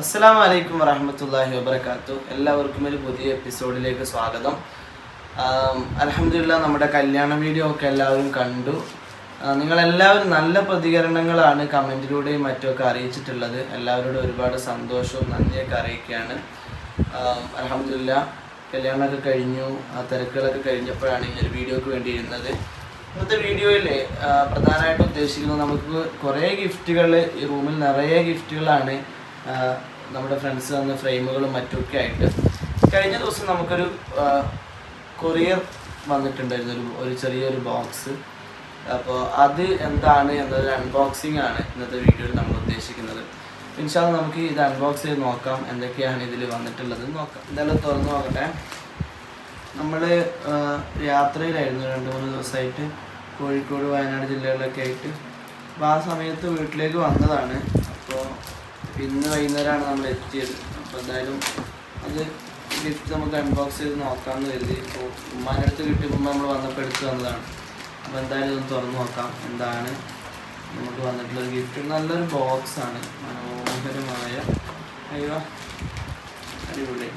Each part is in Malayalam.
അസ്സലാമു വലൈക്കും വറഹമത്തല്ലാഹി വബർക്കാത്തു എല്ലാവർക്കും ഒരു പുതിയ എപ്പിസോഡിലേക്ക് സ്വാഗതം. അലഹമില്ല നമ്മുടെ കല്യാണ വീഡിയോ ഒക്കെ എല്ലാവരും കണ്ടു. നിങ്ങളെല്ലാവരും നല്ല പ്രതികരണങ്ങളാണ് കമന്റിലൂടെയും മറ്റുമൊക്കെ അറിയിച്ചിട്ടുള്ളത്. എല്ലാവരോടും ഒരുപാട് സന്തോഷവും നന്ദിയൊക്കെ അറിയിക്കുകയാണ്. അലഹമില്ല കല്യാണമൊക്കെ കഴിഞ്ഞു. തിരക്കുകളൊക്കെ കഴിഞ്ഞപ്പോഴാണ് ഈ ഒരു വീഡിയോക്ക് വേണ്ടി ഇരുന്നത് ഇന്നത്തെ വീഡിയോയിൽ പ്രധാനമായിട്ടും ഉദ്ദേശിക്കുന്നത് നമുക്ക് കുറേ ഗിഫ്റ്റുകൾ ഈ റൂമിൽ നിറയെ ഗിഫ്റ്റുകളാണ് നമ്മുടെ ഫ്രണ്ട്സ് തന്ന ഫ്രെയിമുകളും മറ്റുമൊക്കെ ആയിട്ട് കഴിഞ്ഞ ദിവസം നമുക്കൊരു കൊറിയർ വന്നിട്ടുണ്ടായിരുന്നു. ഒരു ഒരു ചെറിയൊരു ബോക്സ് അപ്പോൾ അത് എന്താണ് എന്നൊരു അൺബോക്സിംഗ് ആണ് ഇന്നത്തെ വീഡിയോയിൽ നമ്മൾ ഉദ്ദേശിക്കുന്നത്. ഇൻഷാൽ നമുക്ക് ഇത് അൺബോക്സ് ചെയ്ത് നോക്കാം. എന്തൊക്കെയാണ് ഇതിൽ വന്നിട്ടുള്ളത് നോക്കാം. എന്തായാലും തുറന്നു നോക്കട്ടെ. നമ്മൾ യാത്രയിലായിരുന്നു രണ്ട് മൂന്ന് ദിവസമായിട്ട്. കോഴിക്കോട് വയനാട് ജില്ലകളിലൊക്കെ ആയിട്ട്. അപ്പോൾ ആ സമയത്ത് വീട്ടിലേക്ക് വന്നതാണ്. അപ്പോൾ ഇന്ന് വൈകുന്നേരമാണ് നമ്മൾ എത്തിയത്. അപ്പോൾ എന്തായാലും അത് ഗിഫ്റ്റ് നമുക്ക് അൺബോക്സ് ചെയ്ത് നോക്കാമെന്ന് കരുതി. ഇപ്പോൾ ഉമ്മാന്റെ അടുത്ത് കിട്ടിയപ്പോൾ നമ്മൾ വന്നപ്പോൾ എടുത്ത് വന്നതാണ് അപ്പോൾ എന്തായാലും ഇതൊന്ന് തുറന്ന് നോക്കാം. എന്താണ്? നമുക്ക് വന്നിട്ടുള്ള ഗിഫ്റ്റ് നല്ലൊരു ബോക്സാണ് മനോഹരമായ. അയ്യോ അടിപൊളി.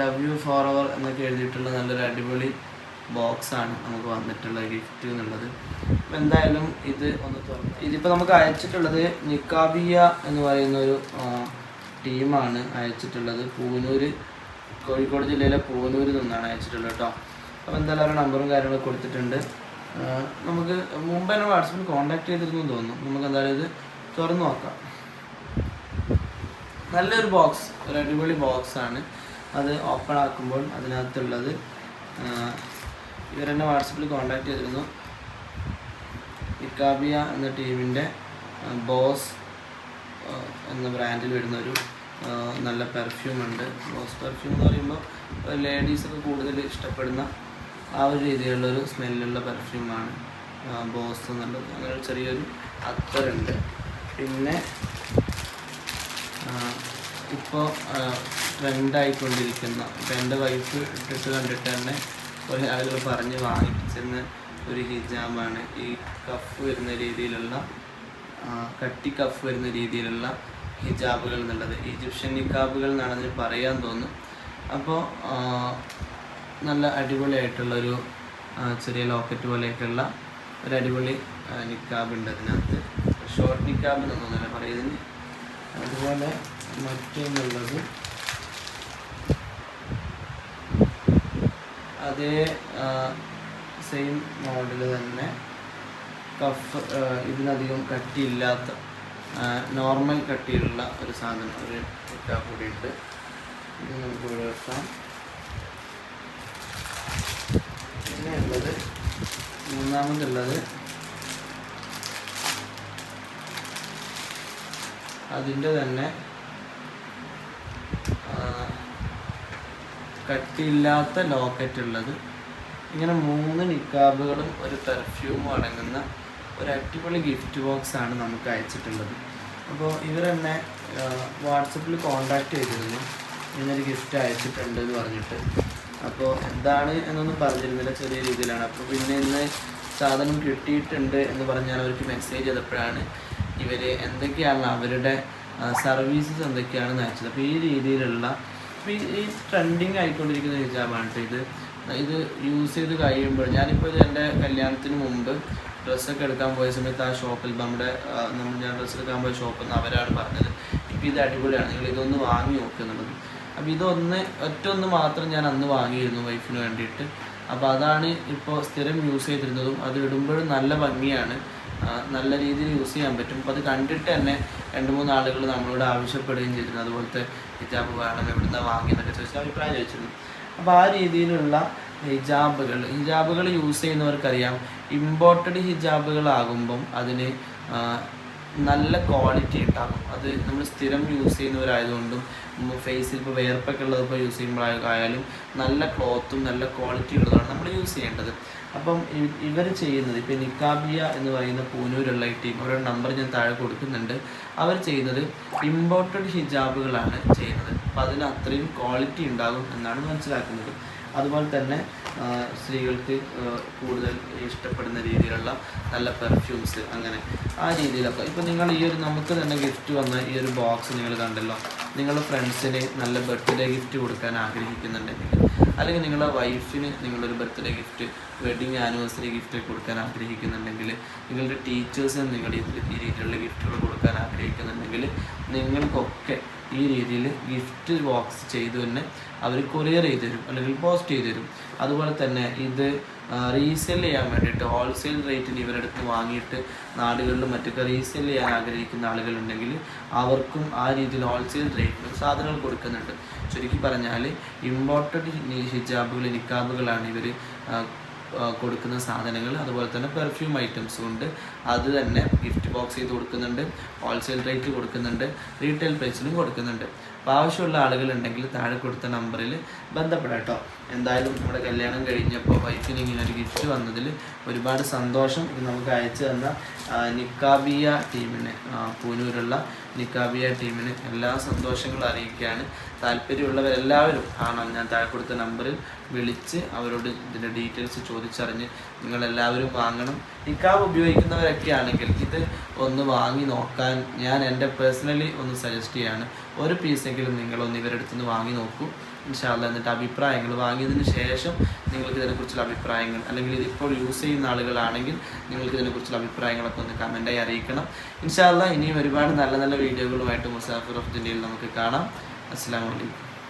ലവ് യു ഫോർ അവർ എന്നൊക്കെ എഴുതിയിട്ടുള്ള നല്ലൊരു അടിപൊളി ബോക്സാണ് നമുക്ക് വന്നിട്ടുള്ള ഗിഫ്റ്റ് എന്നുള്ളത്. അപ്പോൾ എന്തായാലും ഇത് ഒന്ന് തുറന്നു ഇതിപ്പോൾ നമുക്ക് അയച്ചിട്ടുള്ളത് നിക്കാബിയ എന്ന് പറയുന്ന ഒരു ടീമാണ് അയച്ചിട്ടുള്ളത്. പൂനൂര് കോഴിക്കോട് ജില്ലയിലെ പൂനൂരിൽ നിന്നാണ് അയച്ചിട്ടുള്ളത് കേട്ടോ. അപ്പോൾ എന്തായാലും അവരുടെ നമ്പറും കാര്യങ്ങളൊക്കെ കൊടുത്തിട്ടുണ്ട്. നമുക്ക് മുമ്പ് തന്നെ വാട്സപ്പിൽ കോൺടാക്ട് ചെയ്തിരുന്നു തോന്നുന്നു. നമുക്ക് എന്തായാലും ഇത് തുറന്നു നോക്കാം. നല്ലൊരു ബോക്സ് ഒരു അടിപൊളി ബോക്സാണ് അത് ഓപ്പൺ ആക്കുമ്പോൾ അതിനകത്തുള്ളത് ഇവരെന്നെ വാട്സപ്പിൽ കോൺടാക്ട് ചെയ്തിരുന്നു. ഇക്കാബിയ എന്ന ടീമിന്റെ ബോസ് എന്ന ബ്രാൻഡിൽ വരുന്ന ഒരു നല്ല പെർഫ്യൂം ഉണ്ട്. ബോസ് പെർഫ്യൂം എന്ന് പറയുമ്പോൾ ലേഡീസൊക്കെ കൂടുതൽ ഇഷ്ടപ്പെടുന്ന ആ ഒരു രീതിയിലുള്ളൊരു സ്മെല്ലുള്ള പെർഫ്യൂമാണ് ബോസ് എന്നുള്ളത്. അങ്ങനെ ചെറിയൊരു അത്തറുണ്ട് പിന്നെ ഇപ്പോൾ ട്രെൻഡായിക്കൊണ്ടിരിക്കുന്ന ഇപ്പം എന്റെ വൈഫ് ഇട്ടിട്ട് കണ്ടിട്ട് തന്നെ ഒരു ആളുകൾ പറഞ്ഞ് വാങ്ങിച്ചിരുന്ന ഒരു ഹിജാബാണ്. ഈ കഫ് വരുന്ന രീതിയിലുള്ള കട്ടി കഫ് വരുന്ന രീതിയിലുള്ള ഹിജാബുകൾ എന്നുള്ളത്. ഈജിപ്ഷ്യൻ നിക്കാബുകൾ എന്നാണ് അതിന് പറയാൻ തോന്നുന്നു. അപ്പോൾ നല്ല അടിപൊളിയായിട്ടുള്ളൊരു ചെറിയ ലോക്കറ്റ് പോലെയൊക്കെയുള്ള ഒരു അടിപൊളി നിക്കാബ് ഉണ്ട് അതിനകത്ത്. ഷോർട്ട് നിക്കാബ് എന്നൊന്നുമല്ല പറയുന്നത്. അതുപോലെ മറ്റൊന്നുള്ളത് അതേ സെയിം മോഡൽ തന്നെ. കഫ് ഇതിനധികം കട്ടിയില്ലാത്ത നോർമൽ കട്ടിയുള്ള ഒരു സാധനം ഒരു ഇട്ടാ കൂടിയിട്ട് ഇത് നമുക്ക് ഇവിടെ വെക്കാം. പിന്നെയുള്ളത് മൂന്നാമതുള്ളത് അതിന്റെ തന്നെ കട്ടിയില്ലാത്ത ലോക്കറ്റ് ഉള്ളത്. ഇങ്ങനെ മൂന്ന് നിക്കാബുകളും ഒരു പെർഫ്യൂമും അടങ്ങുന്ന ഒരു അടിപൊളി ഗിഫ്റ്റ് ബോക്സ് ആണ് നമുക്ക് അയച്ചിട്ടുള്ളത്. അപ്പോൾ ഇവർ തന്നെ വാട്സപ്പിൽ കോണ്ടാക്ട് ചെയ്തിരുന്നു. ഇങ്ങനൊരു ഗിഫ്റ്റ് അയച്ചിട്ടുണ്ട് എന്ന് പറഞ്ഞിട്ട്. അപ്പോൾ എന്താണ് എന്നൊന്നും പറഞ്ഞിരുന്നില്ല ചെറിയ രീതിയിലാണ്. അപ്പോൾ പിന്നെ ഇന്ന് സാധനം കിട്ടിയിട്ടുണ്ട് എന്ന് പറഞ്ഞാൽ അവർക്ക് മെസ്സേജ് ചെയ്തപ്പോഴാണ് ഇവർ എന്തൊക്കെയാണ് അവരുടെ സർവീസസ് എന്തൊക്കെയാണെന്ന് അയച്ചത്. അപ്പോൾ ഈ രീതിയിലുള്ള അപ്പോൾ ഈ ട്രെൻഡിങ് ആയിക്കൊണ്ടിരിക്കുന്ന ഹിജാബാണ് ഇത്. ഇത് യൂസ് ചെയ്ത് കഴിയുമ്പോൾ ഞാനിപ്പോൾ ഇത് എന്റെ കല്യാണത്തിന് മുമ്പ് ഡ്രസ്സൊക്കെ എടുക്കാൻ പോയ സമയത്ത് ആ ഷോപ്പിൽ നമ്മുടെ നമ്മൾ ഞാൻ ഡ്രസ്സ് എടുക്കാൻ പോയ ഷോപ്പിൽ നിന്ന് അവരാണ് പറഞ്ഞത്. ഇപ്പോൾ ഇത് അടിപൊളിയാണ്. നിങ്ങൾ ഇതൊന്ന് വാങ്ങി നോക്കുന്നുള്ളത് അപ്പോൾ ഇതൊന്ന് ഒറ്റ ഒന്ന് മാത്രം ഞാൻ അന്ന് വാങ്ങിയിരുന്നു വൈഫിന് വേണ്ടിയിട്ട്. അപ്പോൾ അതാണ് ഇപ്പോൾ സ്ഥിരം യൂസ് ചെയ്തിരുന്നതും അത് ഇടുമ്പോഴും നല്ല ഭംഗിയാണ്. നല്ല രീതിയിൽ യൂസ് ചെയ്യാൻ പറ്റും. അപ്പോൾ അത് കണ്ടിട്ട് തന്നെ രണ്ട് മൂന്ന് ആളുകൾ നമ്മളോട് ആവശ്യപ്പെടുകയും ചെയ്തിരുന്നു. അതുപോലത്തെ ഹിജാബ് വേണം എവിടുന്ന വാങ്ങിയെന്നൊക്കെ ചോദിച്ചാൽ അഭിപ്രായം ചോദിച്ചിരുന്നു. അപ്പോൾ ആ രീതിയിലുള്ള ഹിജാബുകൾ ഹിജാബുകൾ യൂസ് ചെയ്യുന്നവർക്കറിയാം. ഇമ്പോർട്ടഡ് ഹിജാബുകളാകുമ്പം അതിന് നല്ല ക്വാളിറ്റി ഉണ്ടാകും. അത് നമ്മൾ സ്ഥിരം യൂസ് ചെയ്യുന്നവരായതുകൊണ്ടും ഫേസിൽ ഇപ്പോൾ വേർപ്പൊക്കെ ഉള്ളത് ഇപ്പോൾ യൂസ് ചെയ്യുമ്പോഴായാലും നല്ല ക്ലോത്തും നല്ല ക്വാളിറ്റി ഉള്ളതാണ് നമ്മൾ യൂസ് ചെയ്യേണ്ടത്. അപ്പം ഇവർ ചെയ്യുന്നത് ഇപ്പോൾ നിക്കാബിയ എന്ന് പറയുന്ന പൂനൂരുള്ള ഈ ടീം അവരുടെ നമ്പർ ഞാൻ താഴെ കൊടുക്കുന്നുണ്ട്. അവർ ചെയ്യുന്നത് ഇമ്പോർട്ടഡ് ഹിജാബുകളാണ് ചെയ്യുന്നത്. അപ്പം അതിന് അത്രയും ക്വാളിറ്റി ഉണ്ടാകും എന്നാണ് മനസ്സിലാക്കുന്നത്. അതുപോലെ തന്നെ സ്ത്രീകൾക്ക് കൂടുതൽ ഇഷ്ടപ്പെടുന്ന രീതിയിലുള്ള നല്ല പെർഫ്യൂംസ് അങ്ങനെ ആ രീതിയിലൊക്കെ. ഇപ്പം നിങ്ങൾ ഈ ഒരു നമുക്ക് തന്നെ ഗിഫ്റ്റ് വന്ന ഈ ഒരു ബോക്സ് നിങ്ങൾ കണ്ടല്ലോ. നിങ്ങളുടെ ഫ്രണ്ട്സിന് നല്ല ബർത്ത്ഡേ ഗിഫ്റ്റ് കൊടുക്കാൻ ആഗ്രഹിക്കുന്നുണ്ടെങ്കിൽ അല്ലെങ്കിൽ നിങ്ങളുടെ വൈഫിന് നിങ്ങളൊരു birthday gift wedding anniversary gift കൊടുക്കാൻ ആഗ്രഹിക്കുന്നുണ്ടെങ്കിൽ നിങ്ങളുടെ ടീച്ചേഴ്സിന് നിങ്ങളുടെ ഈ രീതിയിലുള്ള ഗിഫ്റ്റുകൾ കൊടുക്കാൻ ആഗ്രഹിക്കുന്നുണ്ടെങ്കിൽ നിങ്ങൾക്കൊക്കെ ഈ രീതിയിൽ ഗിഫ്റ്റ് ബോക്സ് ചെയ്തു തന്നെ അവർ കൊറിയർ ചെയ്ത് തരും അല്ലെങ്കിൽ പോസ്റ്റ് ചെയ്ത് തരും. അതുപോലെ തന്നെ ഇത് റീസെൽ ചെയ്യാൻ വേണ്ടിയിട്ട് ഹോൾസെയിൽ റേറ്റിന് ഇവരെടുത്ത് വാങ്ങിയിട്ട് നാടുകളിലും മറ്റൊക്കെ റീസെൽ ചെയ്യാൻ ആഗ്രഹിക്കുന്ന ആളുകളുണ്ടെങ്കിൽ അവർക്കും ആ രീതിയിൽ ഹോൾസെയിൽ റേറ്റിനും സാധനങ്ങൾ കൊടുക്കുന്നുണ്ട്. ചുരുക്കി പറഞ്ഞാൽ ഇമ്പോർട്ടഡ് ഹിജാബുകൾ നിക്കാബുകളാണ് ഇവർ കൊടുക്കുന്ന സാധനങ്ങൾ അതുപോലെ തന്നെ പെർഫ്യൂം ഐറ്റംസും ഉണ്ട്. അത് തന്നെ ഗിഫ്റ്റ് ബോക്സ് ചെയ്ത് കൊടുക്കുന്നുണ്ട് ഹോൾസെയിൽ റേറ്റിൽ കൊടുക്കുന്നുണ്ട് റീറ്റെയിൽ പ്രൈസിലും കൊടുക്കുന്നുണ്ട്. അപ്പോൾ ആവശ്യമുള്ള ആളുകളുണ്ടെങ്കിൽ താഴെ കൊടുത്ത നമ്പറിൽ ബന്ധപ്പെടാം കേട്ടോ എന്തായാലും നമ്മുടെ കല്യാണം കഴിഞ്ഞപ്പോൾ വൈഫിന് ഇങ്ങനെ ഒരു ഗിഫ്റ്റ് വന്നതിൽ ഒരുപാട് സന്തോഷം. ഇത് നമുക്ക് അയച്ചു തന്ന നിക്കാബിയ ടീമിന് പൂനൂരുള്ള നിക്കാബിയ ടീമിന് എല്ലാ സന്തോഷങ്ങളും അറിയിക്കുകയാണ്. താല്പര്യമുള്ളവരെല്ലാവരും കാണാം. ഞാൻ താഴെ കൊടുത്ത നമ്പറിൽ വിളിച്ച് അവരോട് ഇതിന്റെ ഡീറ്റെയിൽസ് ചോദിച്ചറിഞ്ഞ് നിങ്ങളെല്ലാവരും വാങ്ങണം. നിക്കാബ് ഉപയോഗിക്കുന്നവരൊക്കെ ആണെങ്കിൽ ഇത് ഒന്ന് വാങ്ങി നോക്കാൻ ഞാൻ എന്റെ പേഴ്സണലി ഒന്ന് സജസ്റ്റ് ചെയ്യാണ്. ഒരു പീസെങ്കിലും നിങ്ങളൊന്ന് ഇവരുടെ അടുത്ത് നിന്ന് വാങ്ങി നോക്കൂ. ഇൻഷാല്ല എന്നിട്ട് അഭിപ്രായങ്ങൾ വാങ്ങിയതിന് ശേഷം നിങ്ങൾക്ക് ഇതിനെക്കുറിച്ചുള്ള അഭിപ്രായങ്ങൾ അല്ലെങ്കിൽ ഇതിപ്പോൾ യൂസ് ചെയ്യുന്ന ആളുകളാണെങ്കിൽ നിങ്ങൾക്ക് ഇതിനെക്കുറിച്ചുള്ള അഭിപ്രായങ്ങളൊക്കെ ഒന്ന് കമന്റായി അറിയിക്കണം. ഇൻഷാല്ല ഇനിയും ഒരുപാട് നല്ല നല്ല വീഡിയോകളുമായിട്ട് മുസാഫിർ ഓഫ് ഇന്ത്യയിൽ നമുക്ക് കാണാം. അസ്സാം വലൈക്കും